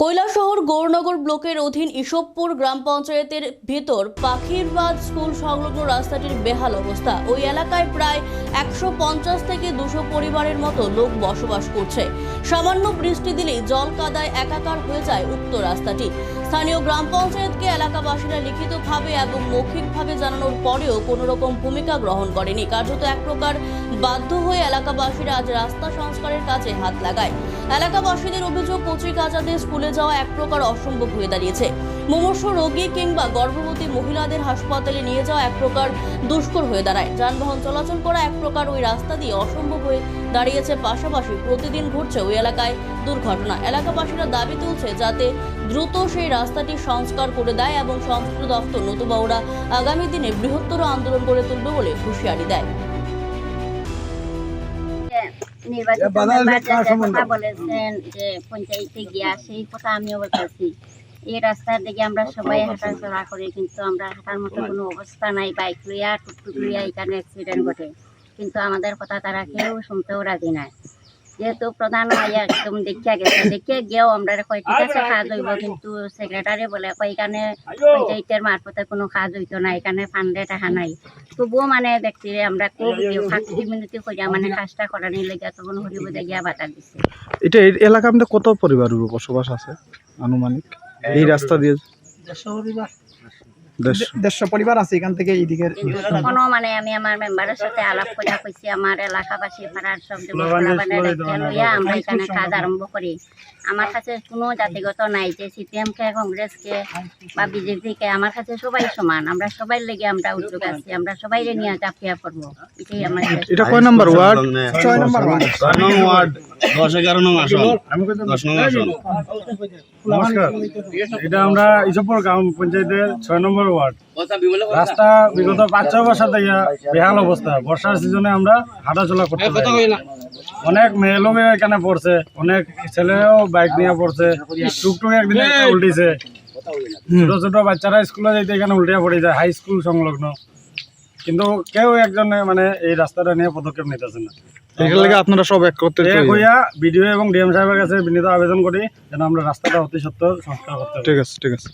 কৈলাসহর গৌরনগর ব্লকের অধীন ইসবপুর গ্রাম পঞ্চায়েতের ভেতর পাখিরবাদ স্কুল সংলগ্ন রাস্তাটির বেহাল অবস্থা। ওই এলাকায় প্রায় একশো পঞ্চাশ থেকে দুশো পরিবারের মতো লোক বসবাস করছে। সামান্য বৃষ্টি দিলেই জল কাদায় একাকার হয়ে যায় উক্ত রাস্তাটি। স্থানীয় গ্রাম পঞ্চায়েতকে এলাকাবাসীরা লিখিতভাবে এবং মৌখিকভাবে জানানোর পরেও কোনো রকম ভূমিকা গ্রহণ করেনি। কার্যত এক প্রকার বাধ্য হয়ে এলাকাবাসীরা আজ রাস্তা সংস্কারের কাজে হাত লাগায়। এলাকাবাসীদের অভিযোগ কচি কাচাতে স্কুলে যাওয়া এক প্রকার অসম্ভব হয়ে দাঁড়িয়েছে। মুমূর্ষ রোগী কিংবা গর্ভবতী মহিলাদের হাসপাতালে নিয়ে যাওয়া এক প্রকার দুষ্কর হয়ে দাঁড়ায়। যানবাহন চলাচল করা এক প্রকার ওই রাস্তা দিয়ে অসম্ভব হয়ে দাঁড়িয়েছে। পাশাপাশি প্রতিদিন ঘটছে ওই এলাকায় দুর্ঘটনা। এলাকাবাসীরা দাবি তুলছে যাতে দ্রুত সেই রাস্তাটি সংস্কার করে দেয় এবং সংস্কৃত দপ্তর নতুবা ওরা আগামী দিনে বৃহত্তর আন্দোলন করে তুলবে বলে হুঁশিয়ারি দেয়। কথা বলেছেন যে পঞ্চায়েতে গিয়া সেই কথা আমিও বলতেছি। এই রাস্তার দিকে আমরা সবাই হাঁটাচলা করি কিন্তু আমরা হাঁটার মতো কোনো অবস্থা নাই বাইক লইয়া টুকটুক লইয়া এখানে অ্যাক্সিডেন্ট ঘটে। কিন্তু আমাদের কথা তারা কেউ শুনতেও রাজি নাই। যেহেতু প্রধান একদম দেখিয়া গেছে দেখিয়া গিয়েও আমরা কয় ঠিক আছে কাজ হইব কিন্তু সেক্রেটারি বলে কয় এখানে পঞ্চায়েতের মারফতে কোনো কাজ হইতো না এখানে ফান্ডে টাকা নাই। তবুও মানে ব্যক্তিরে আমরা খুব ফাঁকি মিনতি করিয়া মানে কাজটা করানি লেগে তখন হরিব গিয়া বাধা দিছে। এটা এই এলাকার মধ্যে কত পরিবার বসবাস আছে আনুমানিক? এই রাস্তা দিয়ে দেড়শো পরিবার আছে এখান থেকে এইদিকে তখনও মানে আমি আমার মেম্বারের সাথে আলাপ করিয়া কইছি আমার এলাকাবাসী পাড়ার সব লইয়া আমরা এখানে কাজ আরম্ভ করি। আমার কাছে কোনো জাতিগত নাই যে সিপিএম কে কংগ্রেস কে বা বিজেপি কে আমার কাছে সবাই সমান। আমরা সবাই লেগে আমরা উদ্যোগ আছি আমরা সবাই নিয়ে চাপিয়া করব এটাই আমার এটা কয় নাম্বার ওয়ার্ড? ছয় নম্বর ওয়ার্ড। ওয়ার্ড। দশ এগারো নং আসন। দশ নং আসন। নমস্কার। এটা আমরা ইসবপুর গ্রাম পঞ্চায়েতের ছয় নম্বর ওয়ার্ড। রাস্তা বিগত পাঁচ ছয় বছর থেকে বেহাল অবস্থা। বর্ষার সিজনে আমরা হাঁটাচলা করতে। অনেক মেয়ে লোক এখানে পড়ছে অনেক ছেলেও বাইক নিয়ে পড়ছে। টুকটুক একদিন উল্টিছে। ছোট ছোট বাচ্চারা স্কুলে যাইতে এখানে উল্টিয়া পড়ে যায় হাই স্কুল সংলগ্ন। কিন্তু কেউ একজনে মানে এই রাস্তাটা নিয়ে পদক্ষেপ নিতেছে না। এটার লাগে আপনারা সব এক করতে হইয়া বিডিও এবং ডিএম সাহেবের কাছে বিনীত আবেদন করি যেন আমরা রাস্তাটা অতি সত্য সংস্কার করতে ঠিক আছে ঠিক আছে।